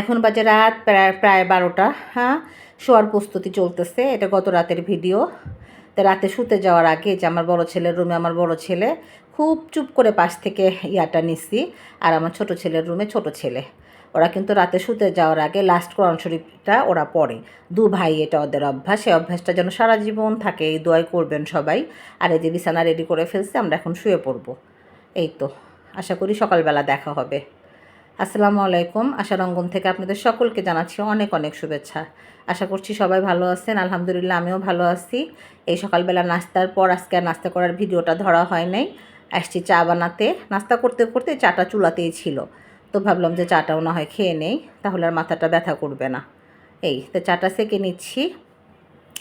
এখন বাজে রাত, প্রায় প্রায় বারোটা হ্যাঁ? শোয়ার প্রস্তুতি চলতেছে, এটা গত রাতের ভিডিও। তো রাতে শুতে যাওয়ার আগে যে আমার বড় ছেলের রুমে, আমার বড় ছেলে, খুব চুপ করে পাশ থেকে ইয়াটা নিছি, আর আমার ছোট ছেলের রুমে ছোট ছেলে। ওরা কিন্তু রাতে শুতে যাওয়ার আগে লাস্ট কোরআন শরীফটা ওরা পড়ে। দু ভাই এটা ওদের অভ্যাস এই অভ্যাসটা যেন সারা জীবন থাকে, এই দোয়াই করবেন সবাই। আর এই যে বিছানা রেডি করে ফেলছে, আমরা এখন শুয়ে পড়ব। এই তো, আশা করি সকালবেলা দেখা হবে। আসসালামু আলাইকুম। আশা রঙ্গন থেকে আপনাদের সকলকে জানাচ্ছি অনেক অনেক শুভেচ্ছা। আশা করছি সবাই ভালো আছেন। আলহামদুলিল্লাহ আমিও ভালো আছি। এই সকালবেলা নাস্তার পর আজকে আর নাস্তা করার ভিডিওটা ধরা হয় নাই। আসছি চা বানাতে। নাস্তা করতে করতে চাটা চুলাতেই ছিল। তো ভাবলাম যে চাটাও না হয় খেয়ে নেই, তাহলে আর মাথাটা ব্যথা করবে না। এই, তো চাটা সেকে নিচ্ছি।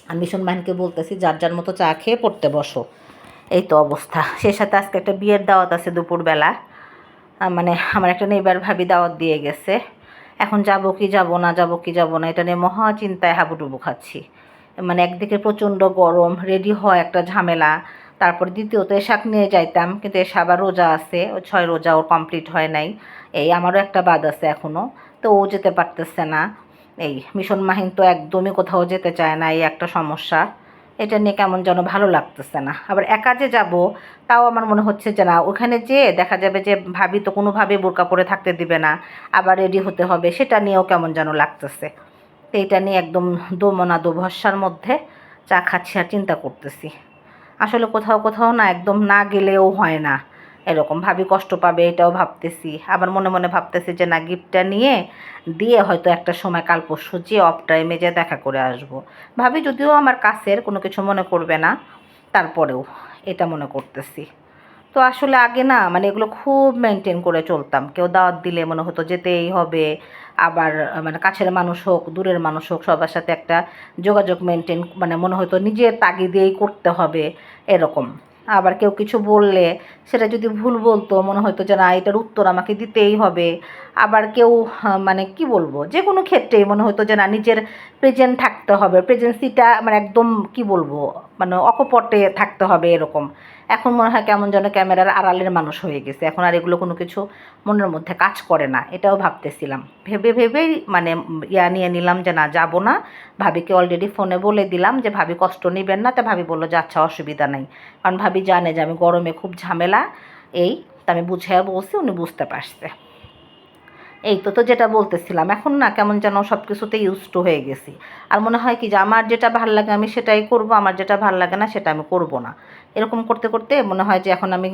আর মিশন বাহিনীকে বলতেছি, যার যার মতো চা খেয়ে পড়তে বসো। এই তো অবস্থা। সে সাথে আজকে একটা বিয়ের দাওয়াত আছে দুপুরবেলা। মানে আমার একটা নেবার ভাবি দাওয়াত দিয়ে গেছে। এখন যাব কি যাব না, যাব কি যাব না, এটা নিয়ে মহা চিন্তায় হাবুডুবু খাচ্ছি। মানে একদিকে প্রচণ্ড গরম রেডি হয় একটা ঝামেলা, তারপর দ্বিতীয়ত এশাক নিয়ে যাইতাম, কিন্তু এসে আবার রোজা আছে, ও ছয় রোজা ওর কমপ্লিট হয় নাই। এই আমারও একটা বাদ আছে এখনও তো ও যেতে পারতেছে না। এই মিশন মাহিন তো একদমই কোথাও যেতে চায় না, এই একটা সমস্যা। এটা নিয়ে কেমন যেন ভালো লাগতেছে না। আবার একা যে যাব, তাও আমার মনে হচ্ছে যে না, ওখানে যে দেখা যাবে যে ভাবি তো কোনোভাবেই বোরকা পরে থাকতে দিবে না, আবার রেডি হতে হবে, সেটা নিয়েও কেমন যেন লাগতেছে। তো এটা নিয়ে একদম দোমনা দোভস্যার মধ্যে চা খাচ্ছি আর চিন্তা করতেছি। আসলে কোথাও কোথাও না একদম না গেলেও হয় না। এরকম ভাবি কষ্ট পাবে, এটাও ভাবতেছি। আবার মনে মনে ভাবতেছি যে না গিফটটা নিয়ে দিয়ে হয়তো একটা সময় কাল পরশু যে অফ টাইমে যে দেখা করে আসব। ভাবি যদিও আমার কাছের, কোনো কিছু মনে করবে না, তারপরেও এটা মনে করতেছি। তো আসলে আগে না মানে এগুলো খুব মেনটেন করে চলতাম। কেউ দাওয়াত দিলে মনে হতো যেতেই হবে, আবার মানে কাছের মানুষ হোক, দূরের মানুষ হোক, সবার সাথে একটা যোগাযোগ মেনটেন মানে মনে হতো নিজের তাগিদেই করতে হবে, এরকম। আবার কেউ কিছু বললে সেটা যদি ভুল বলতো, মনে হয়তো যে না, এটার উত্তর আমাকে দিতেই হবে। আবার কেউ মানে কি বলব, যে কোনো ক্ষেত্রেই মনে হতো যে না, নিজের প্রেজেন্ট থাকতে হবে। প্রেজেন্সিটা মানে একদম কি বলব মানে অকপটে থাকতে হবে এরকম। এখন মনে হয় কেমন যেন ক্যামেরার আড়ালের মানুষ হয়ে গেছে। এখন আর এগুলো কোনো কিছু মনের মধ্যে কাজ করে না, এটাও ভাবতেছিলাম। ভেবে ভেবেই মানে ইয়া নিয়ে নিলাম যে না, যাব না। ভাবিকে অলরেডি ফোনে বলে দিলাম যে, ভাবি কষ্ট নেবেন না। তা ভাবি বলল যে আচ্ছা অসুবিধা নাই। কারণ ভাবি জানে যে, আমি গরমে খুব ঝামেলা, এই তা আমি বুঝাইয়া বলছি, উনি বুঝতে পারছে। এই তো তো যেটা বলতেছিলাম, এখন না কেমন যেন সব কিছুতে ইউজ টু হয়ে গেছি। আর মনে হয় কি যে, আমার যেটা ভালো লাগে আমি সেটাই করব, আমার যেটা ভালো লাগে না সেটা আমি করব না। এরকম করতে করতে মনে হয় যে এখন আমি,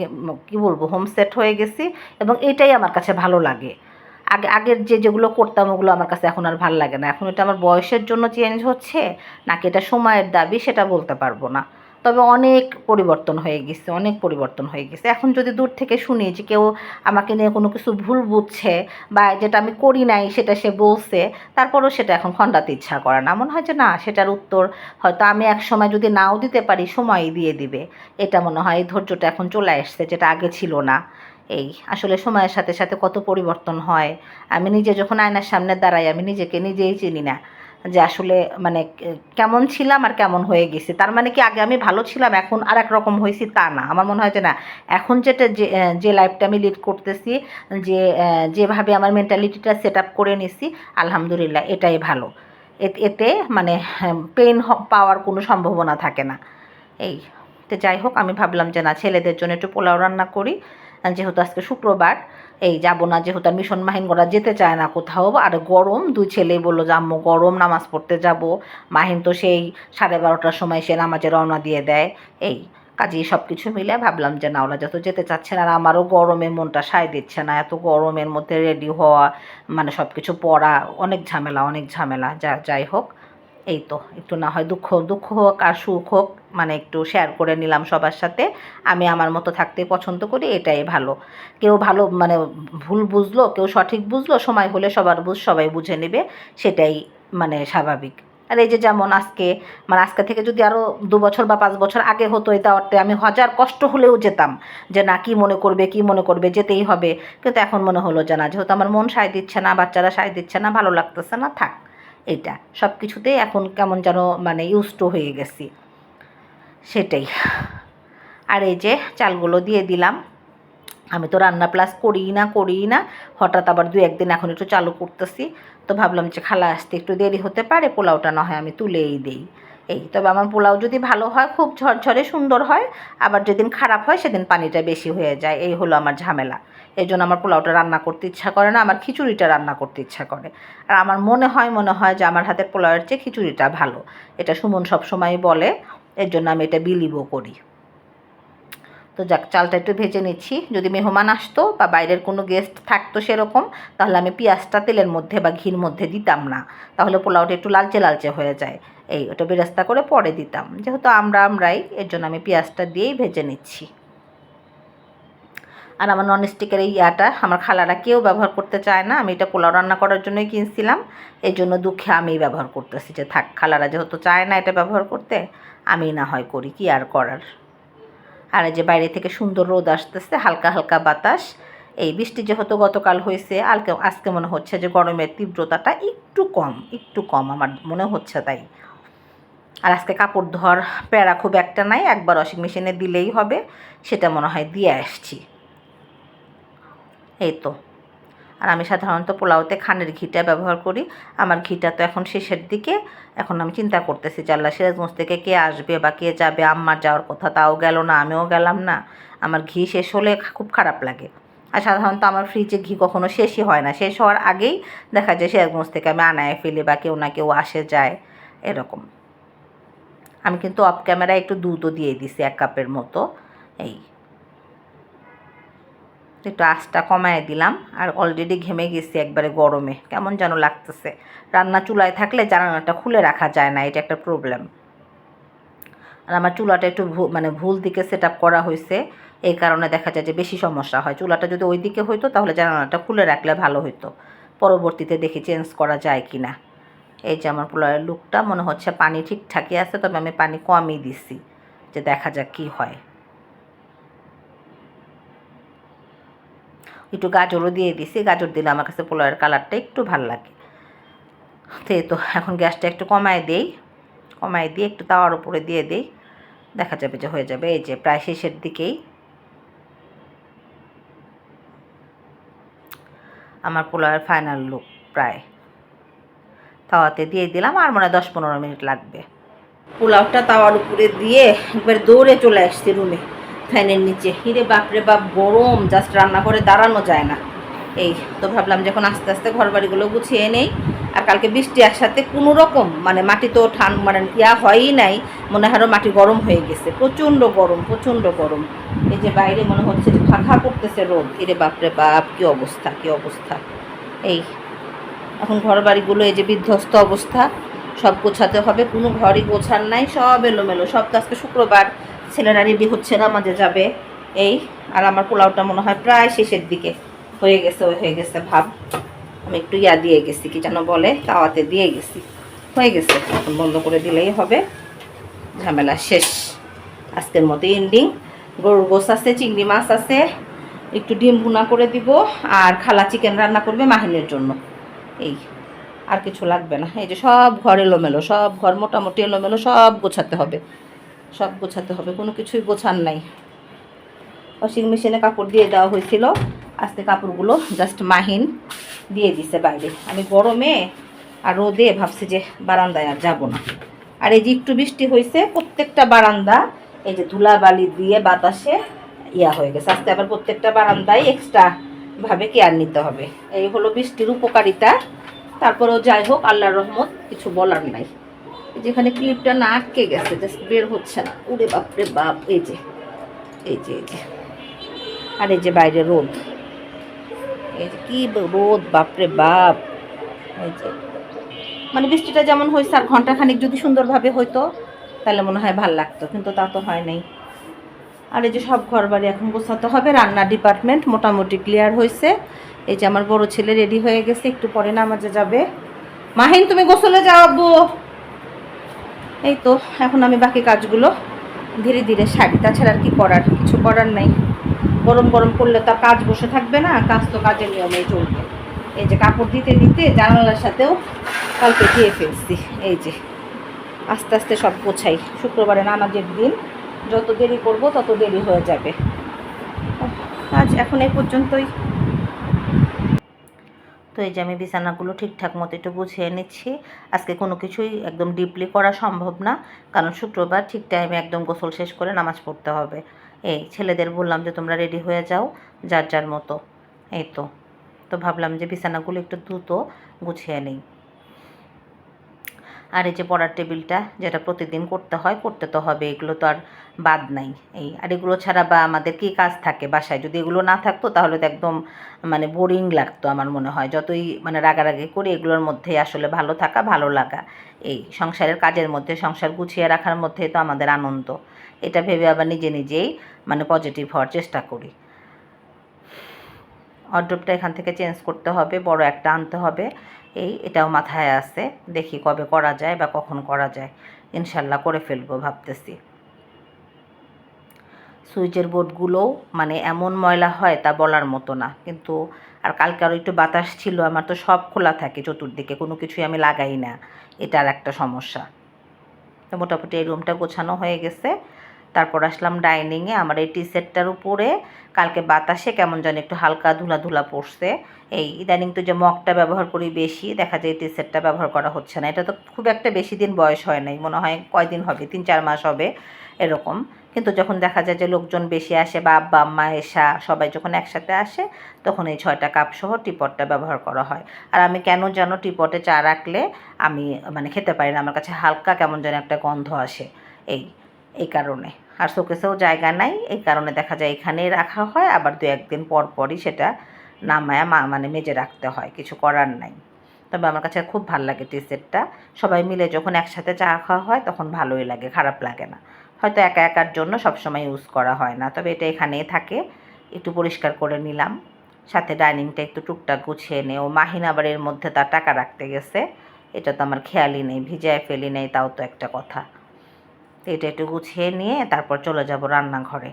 কী বলব হোম সেট হয়ে গেছি এবং এটাই আমার কাছে ভালো লাগে। আগে, আগের যে, যেগুলো করতাম ওগুলো আমার কাছে এখন আর ভালো লাগে না। এখন এটা আমার বয়সের জন্য চেঞ্জ হচ্ছে, নাকি এটা সময়ের দাবি সেটা বলতে পারব না। তবে অনেক পরিবর্তন হয়ে গেছে, অনেক পরিবর্তন হয়ে গেছে। এখন যদি দূর থেকে শুনি যে কেউ আমাকে নিয়ে কোনো কিছু ভুল বুঝছে বা যেটা আমি করি নাই সেটা সে বলছে, তারপরেও সেটা এখন খণ্ডাতে ইচ্ছা করে না। মনে হয় যে না, সেটার উত্তর হয়তো আমি এক সময় যদি নাও দিতে পারি সময়ই দিয়ে দিবে। এটা মনে হয় ধৈর্যটা এখন চলে আসছে যেটা আগে ছিল না। এই আসলে সময়ের সাথে সাথে কত পরিবর্তন হয়। আমি নিজে যখন আয়নার সামনে দাঁড়াই, আমি নিজেকে নিজেই চিনি না। যে আসলে মানে কেমন ছিলাম আর কেমন হয়ে গেছি। তার মানে কি আগে আমি ভালো ছিলাম, এখন আর এক রকম হয়েছি তা না। আমার মনে হয় যে না, এখন যেটা যে যে লাইফটা আমি লিড করতেছি, যে যেভাবে আমার মেন্টালিটিটা সেট আপ করে নিছি, আলহামদুলিল্লাহ এটাই ভালো। এতে মানে পেন পাওয়ার কোনো সম্ভাবনা থাকে না। এই, তো যাই হোক, আমি ভাবলাম যে না, ছেলেদের জন্য একটু পোলাও রান্না করি। যেহেতু আজকে শুক্রবার, এই যাব না, যেহেতু আর মিশন মাহিন করা যেতে চায় না কোথাও, আর গরম, দুই ছেলেই বলল যে, আম্মু, গরম, নামাজ পড়তে যাব। মাহিন তো সেই সাড়ে বারোটার সময় সে নামাজে রওনা দিয়ে দেয়। এই কাজেই সব কিছু মিলে ভাবলাম যে, না, ওরা যত যেতে চাচ্ছে না, আর আমারও গরমে মনটা সায় দিচ্ছে না, এত গরমের মধ্যে রেডি হওয়া মানে সব কিছু পড়া, অনেক ঝামেলা অনেক ঝামেলা, যা, যাই হোক। এই তো, একটু না হয় দুঃখ দুঃখ হোক আর সুখ হোক মানে একটু শেয়ার করে নিলাম সবার সাথে। আমি আমার মতো থাকতে পছন্দ করি, এটাই ভালো। কেউ ভালো মানে ভুল বুঝলো, কেউ সঠিক বুঝলো, সময় হলে সবার বুঝ, সবাই বুঝে নেবে, সেটাই মানে স্বাভাবিক। আর এই যে যেমন আজকে মানে আজকে থেকে যদি আরও দু বছর বা পাঁচ বছর আগে হতো এই দাওয়াতে আমি হাজার কষ্ট হলেও যেতাম যে না, কি মনে করবে, কি মনে করবে, যেতেই হবে। কিন্তু এখন মনে হলো যে না, যেহেতু আমার মন সায় দিচ্ছে না, বাচ্চারা সায় দিচ্ছে না, ভালো লাগতেছে না, থাক, এইটা। সব কিছুতেই এখন কেমন যেন মানে ইউজ টু হয়ে গেছি। সেটাই। আর এই যে চালগুলো দিয়ে দিলাম। আমি তো রান্না প্লাস করিই না করিই না। হঠাৎ আবার দু একদিন এখন একটু চালু করতেছি। তো ভাবলাম যে খালা আসতে একটু দেরি হতে পারে, পোলাওটা না হয় আমি তুলেই দিই। এই, তবে আমার পোলাও যদি ভালো হয়, খুব ঝরঝরে সুন্দর হয়, আবার যেদিন খারাপ হয় সেদিন পানিটা বেশি হয়ে যায়। এই হলো আমার ঝামেলা। এই জন্য আমার পোলাওটা রান্না করতে ইচ্ছা করে না, আমার খিচুড়িটা রান্না করতে ইচ্ছা করে। আর আমার মনে হয় মনে হয় যে আমার হাতের পোলাওয়ের চেয়ে খিচুড়িটা ভালো। এটা সুমন সবসময় বলে। এর জন্য আমি এটা বিলিভও করি। তো যাক, চালটা একটু ভেজে নিচ্ছি। যদি মেহমান আসতো বা বাইরের কোনো গেস্ট থাকতো সেরকম, তাহলে আমি পেঁয়াজটা তেলের মধ্যে বা ঘির মধ্যে দিতাম না। তাহলে পোলাওটা একটু লালচে লালচে হয়ে যায়। এই ওটা বেরেস্তা করে পরে দিতাম। যেহেতু আমরা আমরাই, এর জন্য আমি পেঁয়াজটা দিয়েই ভেজে নিচ্ছি। আর আমার ননস্টিকের এই ইয়াটা, আমার খালারা কেউ ব্যবহার করতে চায় না। আমি এটা পোলাও রান্না করার জন্যই কিনছিলাম। এই জন্য দুঃখে আমিই ব্যবহার করতেছি। যে থাক, খালারা যেহেতু চায় না এটা ব্যবহার করতে আমি না হয় করি, কি আর করার? আর যে বাইরে থেকে সুন্দর রোদ আসতেছে, হালকা হালকা বাতাস, এই বৃষ্টি যেহেতু গতকাল হয়েছে আলকে আজকে মনে হচ্ছে যে গরমের তীব্রতাটা একটু কম একটু কম আমার মনে হচ্ছে তাই। আর আজকে কাপড় ধোয়ার প্যারা খুব একটা নাই, একবার ওয়াশিং মেশিনে দিলেই হবে, সেটা মনে হয় দিয়ে আসছি। এই তো। আর আমি সাধারণত পোলাওতে খানের ঘিটা ব্যবহার করি। আমার ঘিটা তো এখন শেষের দিকে। এখন আমি চিন্তা করতেছি আল্লাহ সিরাজগঞ্জ থেকে কে আসবে বা কে যাবে? আম্মার যাওয়ার কথা তাও গেল না, আমিও গেলাম না। আমার ঘি শেষ হলে খুব খারাপ লাগে। আর সাধারণত আমার ফ্রিজে ঘি কখনো শেষই হয় না। শেষ হওয়ার আগেই দেখা যায় সিরাজগঞ্জ থেকে আমি আনায় ফেলি বা কেউ না কেউ আসে, যায়। এরকম। আমি কিন্তু অফ ক্যামেরায় একটু দুধও দিয়ে দিছি এক কাপের মতো। এই। একটু আঁচটা কমায় দিলাম। আর অলরেডি ঘেমে গেছি একবারে গরমে। কেমন যেন লাগতেছে। রান্না চুলায় থাকলে জানালাটা খুলে রাখা যায় না, এটা একটা প্রবলেম আর আমার চুলাটা একটু মানে ভুল দিকে সেট করা হয়েছে। এই কারণে দেখা যায় যে বেশি সমস্যা হয়। চুলাটা যদি ওই দিকে হইতো, তাহলে জানালাটা খুলে রাখলে ভালো হতো পরবর্তীতে দেখি চেঞ্জ করা যায় কি না এই যে আমার পোলাওয়ের লুকটা মনে হচ্ছে পানি ঠিকঠাকই আছে, তবে আমি পানি কমই দিছি। যে দেখা যাক কি হয়। একটু গাজরও দিয়ে দিছি। গাজর দিলে আমার কাছে পোলাওয়ের কালারটা একটু ভালো লাগে। তো তো এখন গ্যাসটা একটু কমায় দেই। কমায় দিয়ে একটু তাওয়ার উপরে দিয়ে দেই। দেখা যাবে যে হয়ে যাবে। এই যে প্রায় শেষের দিকেই। আমার পোলাওয়ের ফাইনাল লুক প্রায়। তাওয়াতে দিয়ে দিলাম। আর মনে হয় দশ পনেরো মিনিট লাগবে। পোলাওটা তাওয়ার উপরে দিয়ে একবার দৌড়ে চলে আসছি রুমে ফ্যানের নিচে। হিরে বাপরে বাপ, গরম জাস্ট রান্না করে দাঁড়ানো যায় না। এই তো ভাবলাম যখন আস্তে আস্তে ঘর বাড়িগুলো গুছিয়ে নেই, আর কালকে বৃষ্টি একসাথে কোনো রকম মানে মাটি তো ঠান মানে ইয়া হয়ই নাই, মনে হয় মাটি গরম হয়ে গেছে। প্রচণ্ড গরম প্রচণ্ড গরম। এই যে বাইরে মনে হচ্ছে যে ফাঁকা করতেছে রোদ। এরে বাপরে বাপ, কি অবস্থা কি অবস্থা। এই, এখন ঘর বাড়িগুলো এই যে বিধ্বস্ত অবস্থা, সব গোছাতে হবে, কোনো ঘরই গোছার নাই, সব এলোমেলো। সব তো আজকে শুক্রবার ছেলেরা রেডি হচ্ছে না, মাঝে যাবে। এই, আর আমার পোলাওটা মনে হয় প্রায় শেষের দিকে। হয়ে গেছে হয়ে গেছে ভাব। আমি একটু ইয়া দিয়ে গেছি, কি যেন বলে, তাওয়াতে দিয়ে গেছি। হয়ে গেছে, এখন বন্ধ করে দিলেই হবে। ঝামেলা শেষ। আজকের মতো এন্ডিং গরুর গোস আছে, চিংড়ি মাছ আছে। একটু ডিম ভুনা করে দিব, আর খালা চিকেন রান্না করবে মাহিনের জন্য। এই, আর কিছু লাগবে না। এই যে সব ঘর এলোমেলো, সব ঘর মোটামুটি এলোমেলো, সব গোছাতে হবে। সব গোছাতে হবে, কোনো কিছুই গোছান নাই। ওয়াশিং মেশিনে কাপড় দিয়ে দেওয়া হয়েছিল, আজকে কাপড়গুলো জাস্ট মাহিন দিয়ে দিছে বাইরে। আমি গরমে আর রোদে ভাবছি যে বারান্দায় আর যাব না। আর এই যে একটু বৃষ্টি হয়েছে, প্রত্যেকটা বারান্দা এই যে ধুলাবালি দিয়ে বাতাসে ইয়া হয়ে গেছে। আজকে আবার প্রত্যেকটা বারান্দায় এক্সট্রা ভাবে কেয়ার নিতে হবে। এই হলো বৃষ্টির উপকারিতা। তারপরেও যাই হোক, আল্লাহর রহমত কিছু বলার নাই। যেখানে ক্লিপটা না আটকে গেছে জাস্ট বের হচ্ছে না। উড়ে বাপরে বাপ, এই যে এই যে এই যে। আর এই যে বাইরে রোদ। এই যে কি রোদ, বাপরে বাপ। এই যে। মানে বৃষ্টিটা যেমন হয়েছে আর ঘন্টাখানিক যদি সুন্দরভাবে হইতো, তাহলে মনে হয় ভালো লাগতো, কিন্তু তা তো হয় নাই। আর এই যে সব ঘর বাড়ি এখন গোছাতে হবে, রান্না ডিপার্টমেন্ট মোটামুটি ক্লিয়ার হয়েছে এই যে আমার বড় ছেলে রেডি হয়ে গেছে, একটু পরে নামাজে যাবে। মাহিন, তুমি গোসলে যাও আব্বু। এই তো এখন আমি বাকি কাজগুলো ধীরে ধীরে সারি। তাছাড়া আর কি করার? কিছু করার নাই। গরম গরম করলে তো কাজ বসে থাকবে না কাজ তো কাজের নিয়মেই চলবে। এই যে কাপড় দিতে দিতে জানালার সাথেও কালকে দিয়ে ফেলছি। এই যে আস্তে আস্তে সব গোছাই। শুক্রবারে নামাজের দিন। যত দেরি করব তত দেরি হয়ে যাবে। আহ, কাজ এখন এই পর্যন্তই। তো এই যে আমি বিছানাগুলো ঠিকঠাক মতো একটু গুছিয়ে নিচ্ছি। আজকে কোনো কিছুই একদম ডিপলি করা সম্ভব না, কারণ শুক্রবার ঠিক টাইমে একদম গোসল শেষ করে নামাজ পড়তে হবে। এই ছেলেদের বললাম যে তোমরা রেডি হয়ে যাও, যার যার মতো। এই তো। তো ভাবলাম যে বিছানাগুলো একটু দ্রুত গুছিয়ে নিই। আর এই যে পড়ার টেবিলটা, যেটা প্রতিদিন করতে হয়, করতে তো হবে এগুলো তো আর বাদ নাই। এই, আর এগুলো ছাড়া বা আমাদের কী কাজ থাকে বাসায়? যদি এগুলো না থাকতো তাহলে তো একদম মানে বোরিং লাগতো আমার মনে হয়। যতই মানে রাগারাগি করি এগুলোর মধ্যে আসলে ভালো থাকা, ভালো লাগা। এই, সংসারের কাজের মধ্যে, সংসার গুছিয়ে রাখার মধ্যে তো আমাদের আনন্দ। এটা ভেবে আবার নিজে নিজেই মানে পজিটিভ হওয়ার চেষ্টা করি। অর্ডারটা এখান থেকে চেঞ্জ করতে হবে, বড় একটা আনতে হবে। এই, এটাও মাথায় আছে। দেখি কবে করা যায় বা কখন করা যায়। ইনশাল্লাহ করে ফেলব ভাবতেছি। সুইচের বোর্ডগুলোও মানে এমন ময়লা হয় তা বলার মতো না। কিন্তু আর কালকে আরও একটু বাতাস ছিল, আমার তো সব খোলা থাকে চতুর্দিকে, কোনো কিছুই আমি লাগাই না। এটা আর একটা সমস্যা। তো মোটামুটি এই রুমটা গোছানো হয়ে গেছে। তারপর আসলাম ডাইনিংয়ে আমার এই টি সেটটার উপরে কালকে বাতাসে কেমন যেন একটু হালকা ধুলা ধুলা পড়ছে। এই ইদানিং তো যে মগটা ব্যবহার করি বেশি, দেখা যায় টি সেটটা ব্যবহার করা হচ্ছে না। এটা তো খুব একটা বেশি দিন বয়স হয় নাই, মনে হয় কয়দিন হবে তিন চার মাস হবে, এরকম। কিন্তু যখন দেখা যায় যে লোকজন বেশি আসে বা আব্বা, আম্মা, এসা সবাই যখন একসাথে আসে, তখন এই ছয়টা কাপ সহ টিপটটা ব্যবহার করা হয়। আর আমি কেন যেন টিপটে চা রাখলে আমি মানে খেতে পারি না, আমার কাছে হালকা কেমন যেন একটা গন্ধ আসে। এই এই কারণে। আর শোকেসেও জায়গা নাই, এই কারণে দেখা যায় এখানেই রাখা হয়, আবার দু একদিন পর পরই সেটা নামায়া মা মানে মেজে রাখতে হয়, কিছু করার নাই। তবে আমার কাছে খুব ভালো লাগে টি। সেটটা সবাই মিলে যখন একসাথে চা খাওয়া হয়, তখন ভালোই লাগে, খারাপ লাগে না। হয়তো একা একার জন্য সবসময় ইউজ করা হয় না। তবে এটা এখানেই থাকে। একটু পরিষ্কার করে নিলাম। সাথে ডাইনিংটা একটু টুকটাক গুছিয়ে নেও। ও মাহিন আবার এর মধ্যে তার টাকা রাখতে গেছে। এটা তো আমার খেয়ালই নেই। ভিজায় ফেলি নেই, তাও তো একটা কথা। এটা একটু গুছিয়ে নিয়ে তারপর চলে যাব রান্নাঘরে।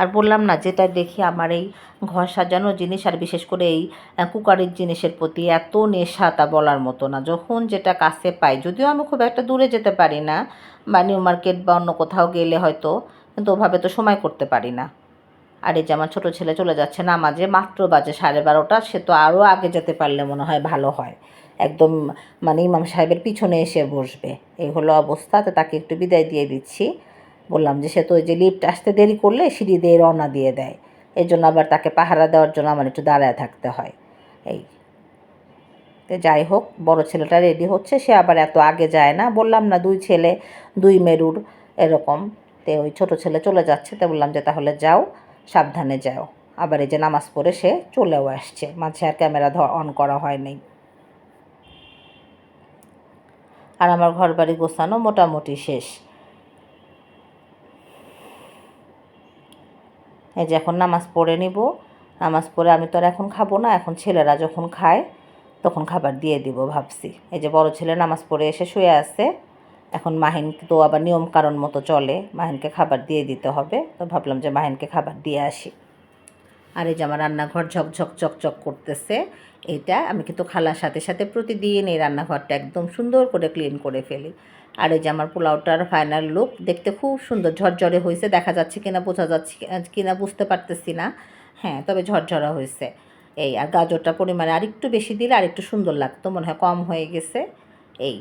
আর বললাম না, যেটা দেখি আমার এই ঘর সাজানো জিনিস আর বিশেষ করে এই কুকারের জিনিসের প্রতি এত নেশা তা বলার মতো না। যখন যেটা কাছে পাই, যদিও আমি খুব একটা দূরে যেতে পারি না, বা নিউ মার্কেট বা অন্য কোথাও গেলে হয়তো, কিন্তু ওভাবে তো সময় করতে পারি না। আর এই যে আমার ছোটো ছেলে চলে যাচ্ছে নামাজে মাত্র বাজে সাড়ে বারোটা, সে তো আরও আগে যেতে পারলে মনে হয় ভালো হয়। একদম মানে ইমাম সাহেবের পিছনে এসে বসবে। এই হলো অবস্থা, তো তাকে একটু বিদায় দিয়ে দিচ্ছি। বললাম যে সে তো ওই যে লিফট আসতে দেরি করলে সিঁড়ি দিয়ে রওনা দিয়ে দেয়। এই জন্য আবার তাকে পাহারা দেওয়ার জন্য আমার একটু দাঁড়ায় থাকতে হয়। এই। যাই হোক, বড় ছেলেটা রেডি হচ্ছে, সে আবার এত আগে যায় না। বললাম, না, দুই ছেলে, দুই মেরুর এরকম। তো ওই ছোট ছেলে চলে যাচ্ছে, তো বললাম যে, তাহলে যাও, সাবধানে যাও। আবার এই যে নামাজ পড়ে সে চলেও আসছে। মাঝে আর ক্যামেরা অন করা হয়নি আর আমার ঘর বাড়ি গোছানো মোটামুটি শেষ। এই যে এখন নামাজ পড়ে নিব। নামাজ পড়ে আমি তো আর এখন খাব না, এখন ছেলেরা যখন খায় তখন খাবার দিয়ে দিব ভাবছি। এই যে বড় ছেলে নামাজ পড়ে এসে শুয়ে আছে, এখন মাহিন তো আবার নিয়ম কারণ মতো চলে, মাহিনকে খাবার দিয়ে দিতে হবে। তো ভাবলাম যে মাহিনকে খাবার দিয়ে আসি। আর এই যে আমার রান্নাঘর ঝকঝক চকচক করতেছে, এটা আমি কিন্তু খালার সাথে সাথে প্রতিদিন এই রান্নাঘরটা একদম সুন্দর করে ক্লিন করে ফেলি। আর এই যে আমার পোলাওটার ফাইনাল লুক দেখতে খুব সুন্দর, ঝরঝরে হয়েছে, দেখা যাচ্ছে কিনা, বোঝা যাচ্ছে কিনা বুঝতে পারতেছি না। হ্যাঁ তবে ঝরঝরা হয়েছে। এই, আর গাজরটা পরিমাণে আরেকটু বেশি দিলে আরেকটু সুন্দর লাগতো, মনে হয় কম হয়ে গেছে। এই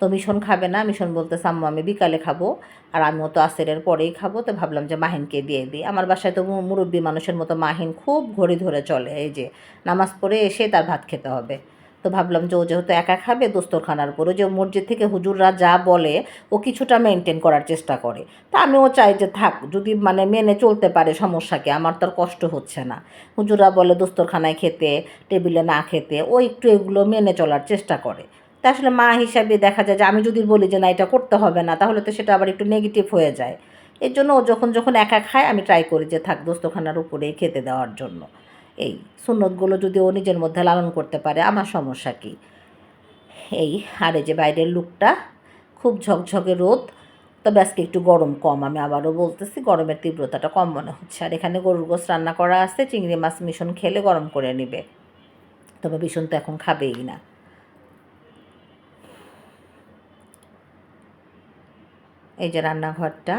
তো মিশন খাবে না, মিশন বলতে আম্মু, আমি বিকালে খাব। আর আমিও তো আসেরের পরেই খাব, তো ভাবলাম যে মাহিনকে দিয়ে দিই। আমার বাসায় তো মুরব্বী মানুষের মতো মাহিন খুব ঘড়ি ধরে চলে, এই যে নামাজ পড়ে এসে তার ভাত খেতে হবে। তো ভাবলাম যে ও যেহেতু একা খাবে, দোস্তরখানার উপরে যে মসজিদ থেকে হুজুররা যা বলে, ও কিছুটা মেনটেন করার চেষ্টা করে। তা আমিও চাই যে থাক, যদি মানে মেনে চলতে পারে সমস্যাকে, আমার তো কষ্ট হচ্ছে না। হুজুররা বলে, দোস্তরখানায় খেতে, টেবিলে না খেতে। ও একটু এগুলো মেনে চলার চেষ্টা করে। তা আসলে মা হিসাবে দেখা যায় যে আমি যদি বলি যে না, এটা করতে হবে না, তাহলে তো সেটা আবার একটু নেগেটিভ হয়ে যায়। এর জন্য ও যখন যখন একা খায়, আমি ট্রাই করি যে থাক দোস্তখানার উপরেই খেতে দেওয়ার জন্য। এই সুন্নতগুলো যদি ও নিজের মধ্যে লালন করতে পারে, আমার সমস্যা কী? এই আর যে বাইরের লুকটা, খুব ঝকঝকে রোদ, তবে আজকে একটু গরম কম, আমি আবারও বলতেছি গরমের তীব্রতাটা কম মনে হচ্ছে। আর এখানে গরুর গোস রান্না করা আছে, চিংড়ি মাছ মিশন খেলে গরম করে নেবে। তবে ভীষণ তো এখন খাবেই না। এই যে রান্নাঘরটা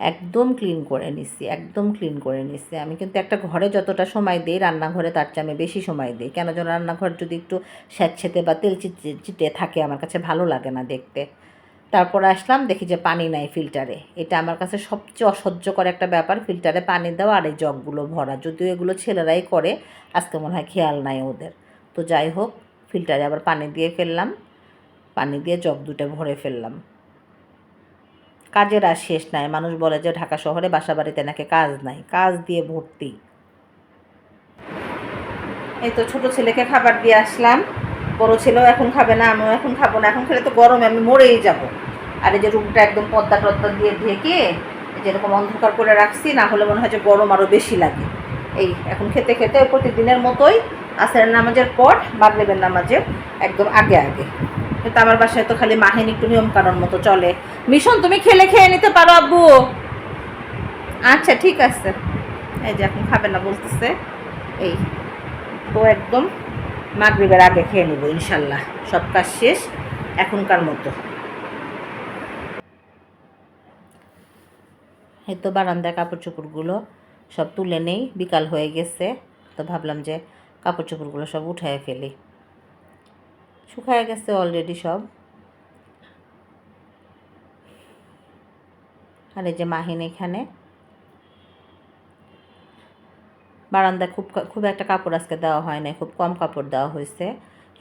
একদম ক্লিন করে নিছি, একদম ক্লিন করে নিছি। আমি কিন্তু একটা ঘরে যতটা সময় দিই, রান্নাঘরে তার চেয়ে আমি বেশি সময় দিই। কেন যেন রান্নাঘর যদি একটু স্যাঁতছেতে বা তেল চিটে থাকে, আমার কাছে ভালো লাগে না দেখতে। তারপর আসলাম, দেখি যে পানি নাই ফিল্টারে এটা আমার কাছে সবচেয়ে অসহ্যকর একটা ব্যাপার ফিল্টারে পানি দেওয়া আর এই জগগুলো ভরা। যদিও এগুলো ছেলেরাই করে, আজকে মনে হয় খেয়াল নাই ওদের। তো যাই হোক ফিল্টারে আবার পানি দিয়ে ফেললাম। পানি দিয়ে জগ দুটো ভরে ফেললাম। কাজের আর শেষ নাই। মানুষ বলে যে ঢাকা শহরে বাসা বাড়িতে নাকি কাজ নাই। কাজ দিয়ে ভর্তি। এই তো ছোট ছেলেকে খাবার দিয়ে আসলাম। বড় ছেলেও এখন খাবে না, আমিও এখন খাব না। এখন খেলে তো গরমে আমি মরেই যাব। আর এই যে রুমটা একদম পদ্মা টদ্দা দিয়ে ঢেকে এই যে এরকম অন্ধকার করে রাখছি, না হলে মনে হয় যে গরম আরও বেশি লাগে। এই এখন খেতে খেতে প্রতিদিনের মতোই আসরের নামাজের পর মাগরিবের নামাজের একদম আগে আগে। কিন্তু আমার বাসায় তো খালি মাহিন একটু নিয়ম কারণ মতো চলে। মিশন, তুমি খেলে খেয়ে নিতে পারো আব্বু। আচ্ছা ঠিক আছে। এই যে এখন খাবে না বলতেছে। এই তো একদম মাগরিবের আগে খেয়ে নেব, ইনশাল্লাহ। সব কাজ শেষ, এখনকার মতো। এই তো বারান্দায় কাপড় চোপড়গুলো সব তুলে নেই, বিকাল হয়ে গেছে। তো ভাবলাম যে কাপড় চোপড়গুলো সব উঠায় ফেলি। শুকায় গেছে অলরেডি সব। আর এই যে মাহিন এখানে। বারান্দায় খুব খুব একটা কাপড় আজকে দেওয়া হয় না খুব কম কাপড় দেওয়া হয়েছে।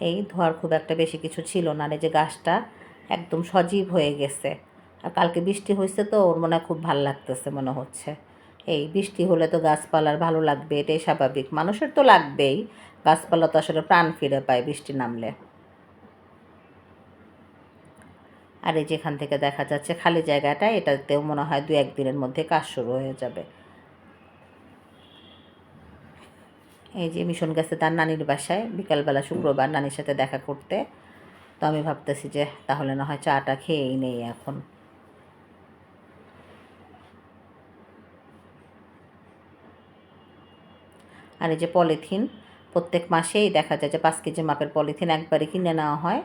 এই ধোয়ার খুব একটা বেশি কিছু ছিল না, আর এই যে গাছটা একদম সজীব হয়ে গেছে। আর কালকে বৃষ্টি হয়েছে তো, ওর মনে খুব ভালো লাগতেছে মনে হচ্ছে। এই বৃষ্টি হলে তো গাছপালার ভালো লাগবে, এটাই স্বাভাবিক। মানুষের তো লাগবেই। গাছপালা তো আসলে প্রাণ ফিরে পায় বৃষ্টি নামলে। আর এই যেখান থেকে দেখা যাচ্ছে খালি জায়গাটা, এটাতেও মনে হয় দু একদিনের মধ্যে কাজ শুরু হয়ে যাবে। এই যে মিশন গেছে তার নানির বাসায়, বিকালবেলা শুক্রবার নানির সাথে দেখা করতে। তো আমি ভাবতেছি যে তাহলে না হয় চাটা খেয়েই নেই এখন। আর এই যে পলিথিন, প্রত্যেক মাসেই দেখা যায় যে পাঁচ কেজি মাপের পলিথিন একবারে কিনে নেওয়া হয়,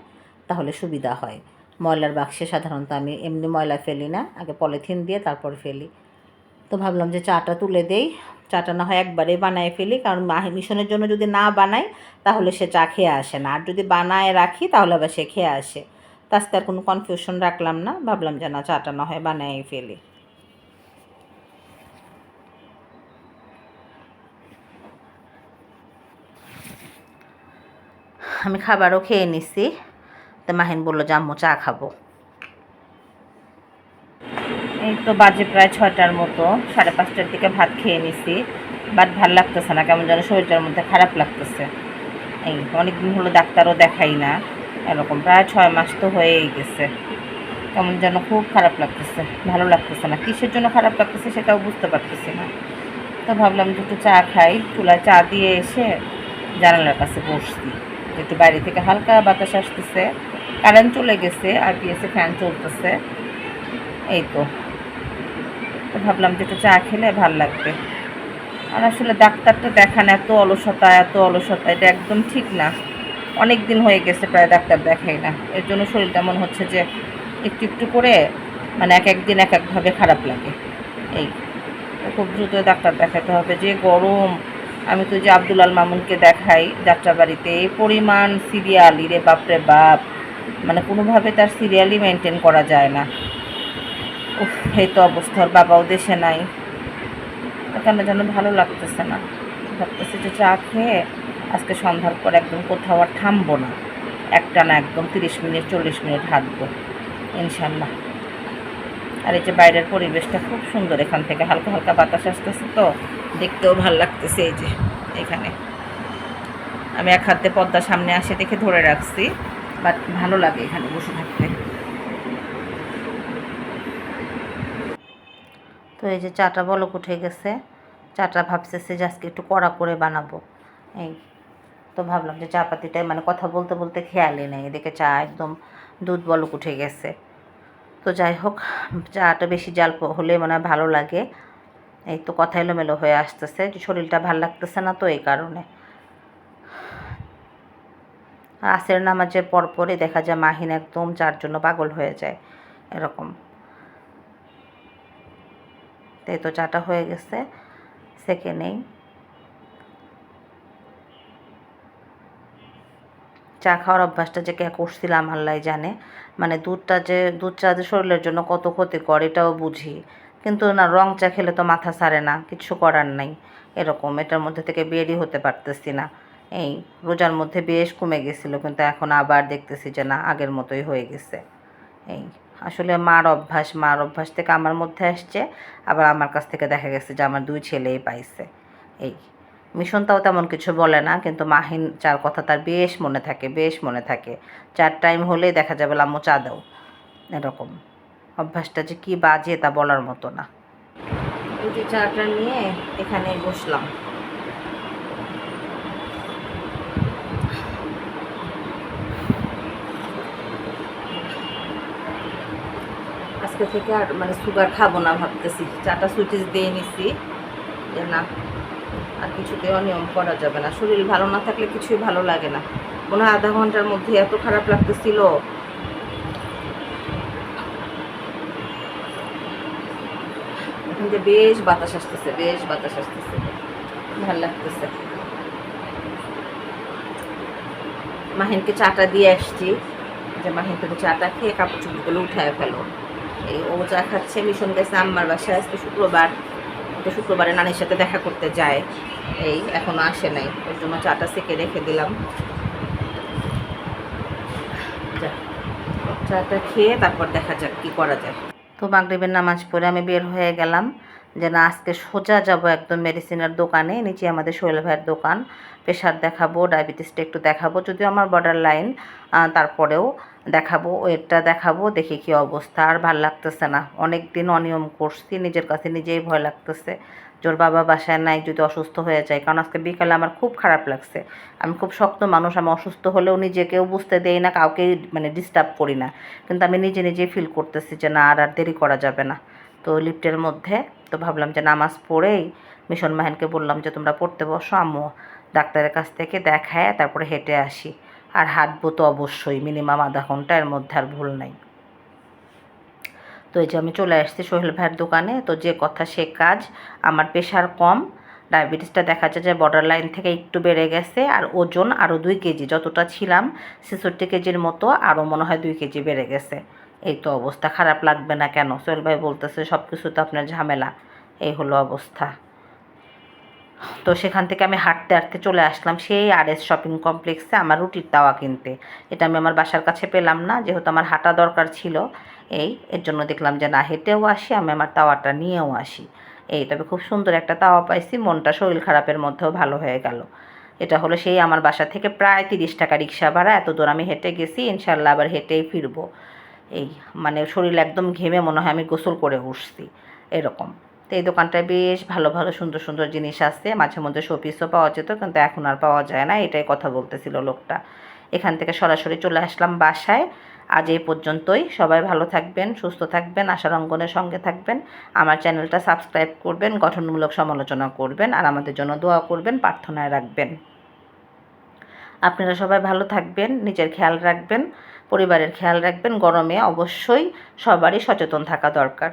তাহলে সুবিধা হয়। ময়লার বাক্সে সাধারণত আমি এমনি ময়লা ফেলি না, আগে পলিথিন দিয়ে তারপর ফেলি। তো ভাবলাম যে চাটা তুলে দেই, চাটা না হয় একবারে বানায় ফেলি, কারণ মিশনের জন্য যদি না বানাই, তাহলে সে চা খেয়ে আসে না। আর যদি বানায় রাখি, তাহলে আবার সে খেয়ে আসে। তাছতে আর কোনো কনফিউশন রাখলাম না, ভাবলাম যে না, চাটা না হয় বানায় ফেলি। আমি খাবারও খেয়ে নিছি। তো মাহিন বলল, যে আম্মু চা খাব। এই তো বাজে প্রায় ছয়টার মতো, সাড়ে পাঁচটার দিকে ভাত খেয়ে নিছি, বাট ভালো লাগতেছে না, কেমন যেন শরীরটার মধ্যে খারাপ লাগতেছে। এই অনেক দিন হলো ডাক্তারও দেখাই না, এরকম প্রায় ছয় মাস তো হয়েই গেছে। কেমন যেন খুব খারাপ লাগতেছে, ভালো লাগতেছে না। কিসের জন্য খারাপ লাগতেছে সেটাও বুঝতে পারতেছি না। তো ভাবলাম যে একটু চা খাই, চুলায় চা দিয়ে এসে জানালার কাছে বসছি। একটু বাইরে থেকে হালকা বাতাস আসতেছে কারেন্ট চলে গেছে আর পিএসে ফ্যান চলতেছে। এই তো। তো ভাবলাম যে একটু চা খেলে ভালো লাগবে। আর আসলে ডাক্তারটা দেখান, এত অলসতা এত অলসতা, এটা একদম ঠিক না। অনেক দিন হয়ে গেছে, প্রায় ডাক্তার দেখাই না। এর জন্য শরীরটা মনে হচ্ছে যে একটু একটু করে মানে এক একদিন এক একভাবে খারাপ লাগে। এই খুব দ্রুত ডাক্তার দেখাতে হবে। যে গরম, আমি তো যে আব্দুল আল মামুনকে দেখাই যাত্রাবাড়িতে এই পরিমাণ সিরিয়ালি রে বাপরে বাপ। মানে কোনোভাবে তার সিরিয়ালি মেনটেন করা যায় না। উফ, এই তো অবস্থার বাবাও দেশে নাই। কেন যেন ভালো লাগতেছে না। ভাবতেছে যে চা খেয়ে আজকে সন্ধ্যার পর একদম কোথাও আর থামবো না। একটা না একদম তিরিশ মিনিট, চল্লিশ মিনিট হাঁটবো, ইনশাল্লাহ। আর এই যে বাইরের পরিবেশটা খুব সুন্দর এখান থেকে, হালকা হালকা বাতাস আসতেছে তো, দেখতেও ভালো লাগতেছে এই যে এখানে। আমি এক হাতে পদ্মা সামনে আসে দেখে ধরে রাখছি। বাট ভালো লাগে এখানে বসে থাকতে। তো এই যে চাটা বলক উঠে গেছে। চাটা ভাবতেছে যে আজকে একটু কড়া করে বানাবো। এই তো ভাবলাম যে চা পাতিটাই মানে কথা বলতে বলতে খেয়ালই নেই। এদিকে চা একদম দুধ বলক উঠে গেছে। তো যাই হোক, চাটা বেশি জাল হলে মনে ভালো লাগে। এই তো কথা এলোমেলো হয়ে আসতেছে। যে শরীরটা ভালো লাগতেছে না তো এই কারণে। আসের নামাজের পরপরই দেখা যায় মাহিন একদম চার জন্য পাগল হয়ে যায়, এরকম। তাই তো চাটা হয়ে গেছে সেকে নেই চা খাওয়ার অভ্যাসটা যে কে করছিলাম আল্লাহ জানে মানে দুধটা যে, দুধ চা যে শরীরের জন্য কত ক্ষতি করে এটাও বুঝি, কিন্তু না, রং চা খেলে তো মাথা সারে না, কিছু করার নাই, এরকম, এটার মধ্যে থেকে বেরই হতে পারতেছি না। এই রোজার মধ্যে বেশ কমে গেছিল, কিন্তু এখন আবার দেখতেছি যে না, আগের মতোই হয়ে গেছে। এই আসলে মার অভ্যাস মার অভ্যাস থেকে আমার মধ্যে আসছে, আবার আমার কাছ থেকে দেখা গেছে যে আমার দুই ছেলেই পাইছে। এই মিশনটাও তেমন কিছু বলে না, কিন্তু মাহিন চার কথা তার বেশ মনে থাকে, বেশ মনে থাকে। চার টাইম হলেই দেখা যাবে আম্মু চা দাও। এরকম। অভ্যাসটা যে কি বাজে তা বলার মতো না। যে চাটা নিয়ে এখানে বসলাম। আজকে থেকে আর মানে সুগার খাব না ভাবতেছি। চাটা সুইটিস দিয়ে নিছি। যে না, আর কিছুতে অনিয়ম করা যাবে না। শরীর ভালো না থাকলে কিছুই ভালো লাগে না। মনে আধা ঘণ্টার মধ্যে এত খারাপ লাগতেছিল। এখন যে বেশ বাতাস আসতেছে, বেশ বাতাস আসতেছে। ভালো লাগতেছে। মাহিনকে চাটা দিয়ে আসছি। যে মাহিনকে তো চাটা খেয়ে কাপড় চুপড়গুলো উঠায় ফেলো। ও চা খাচ্ছে, মিশন গেছে আম্মার বাসায়। আজকে শুক্রবার। তো শুক্রবারে নানির সাথে দেখা করতে যায়। এই, এখনও আসে নাই। ওর জন্য চাটা সেকে রেখে দিলাম। চাটা খেয়ে তারপর দেখা যাক কি করা যায়। তো মাগরিবের নামাজ পড়ে আমি বের হয়ে গেলাম। যে না আজকে সোজা যাব একদম মেডিসিনের দোকানে। নিচে আমাদের শৈল ভাইয়ের দোকান। প্রেশার দেখাবো, ডায়াবেটিসটা একটু দেখাবো। যদিও আমার বর্ডার লাইন তারপরেও দেখাবো, ওয়েটটা দেখাবো, দেখি কি অবস্থা। আর ভালো লাগতেছে না। অনেক দিন অনিয়ম করছি, নিজের কাছে নিজেই ভয় লাগতেছে। জোর বাবা বাসায় নাই, যদি অসুস্থ হয়ে যায়। কারণ আজকে বিকালে আমার খুব খারাপ লাগছে। আমি খুব শক্ত মানুষ, আমি অসুস্থ হলেও নিজেকেও বুঝতে দেই না, কাউকে মানে ডিস্টার্ব করি না। কিন্তু আমি নিজে নিজেই ফিল করতেছি যে না, আর আর দেরি করা যাবে না। তো লিফটের মধ্যে, তো ভাবলাম যে নামাজ পড়েই মিশন মাহিনকে বললাম যে, তোমরা পড়তে বসো, আম্মু ডাক্তারের কাছ থেকে দেখায়, তারপরে হেঁটে আসি। আর হাঁটবো তো অবশ্যই। মিনিমাম আধা ঘণ্টা এর মধ্যে আর ভুল নাই। তো এই যে আমি চলে আসছি সোহেল ভাইয়ের দোকানে। তো যে কথা সে কাজ, আমার প্রেশার কম। ডায়াবেটিসটা দেখা যায় যে বর্ডার লাইন থেকে একটু বেড়ে গেছে আর ওজন আরও দুই কেজি। যতটা ছিলাম ছেষট্টি কেজির মতো আরও মনে হয় দুই কেজি বেড়ে গেছে। এই তো অবস্থা। খারাপ লাগবে না কেন? সোহেল ভাই বলতেছে সব কিছু তো আপনার ঝামেলা। এই হলো অবস্থা। তো সেখান থেকে আমি হাঁটতে হাঁটতে চলে আসলাম সেই আর এস শপিং কমপ্লেক্সে আমার রুটির তাওয়া কিনতে। এটা আমি আমার বাসার কাছে পেলাম না, যেহেতু আমার হাঁটা দরকার ছিল এই, এর জন্য দেখলাম যে না, হেঁটেও আসি, আমি আমার তাওয়াটা নিয়েও আসি। এই, তবে খুব সুন্দর একটা তাওয়া পাইছি, মনটা শরীর খারাপের মধ্যেও ভালো হয়ে গেল। এটা হলো সেই আমার বাসা থেকে প্রায় তিরিশ টাকা রিক্সা ভাড়া এত দূর আমি হেঁটে গেছি ইনশাল্লাহ আবার হেঁটেই ফিরবো। এই মানে শরীর একদম ঘেমে মনে হয় আমি গোসল করে উঠছি, এরকম। এই দোকানটায় বেশ ভালো ভালো, সুন্দর সুন্দর জিনিস আছে মাঝে মধ্যে শোপিসও পাওয়া যেত, কিন্তু এখন আর পাওয়া যায় না। এটাই কথা বলতেছিল লোকটা। এখান থেকে সরাসরি চলে আসলাম বাসায়। আজ এই পর্যন্তই। সবাই ভালো থাকবেন, সুস্থ থাকবেন আশার অঙ্গনের সঙ্গে থাকবেন। আমার চ্যানেলটা সাবস্ক্রাইব করবেন, গঠনমূলক সমালোচনা করবেন, আর আমাদের জন্য দোয়া করবেন, প্রার্থনায় রাখবেন। আপনারা সবাই ভালো থাকবেন, নিজের খেয়াল রাখবেন, পরিবারের খেয়াল রাখবেন। গরমে অবশ্যই সবারই সচেতন থাকা দরকার।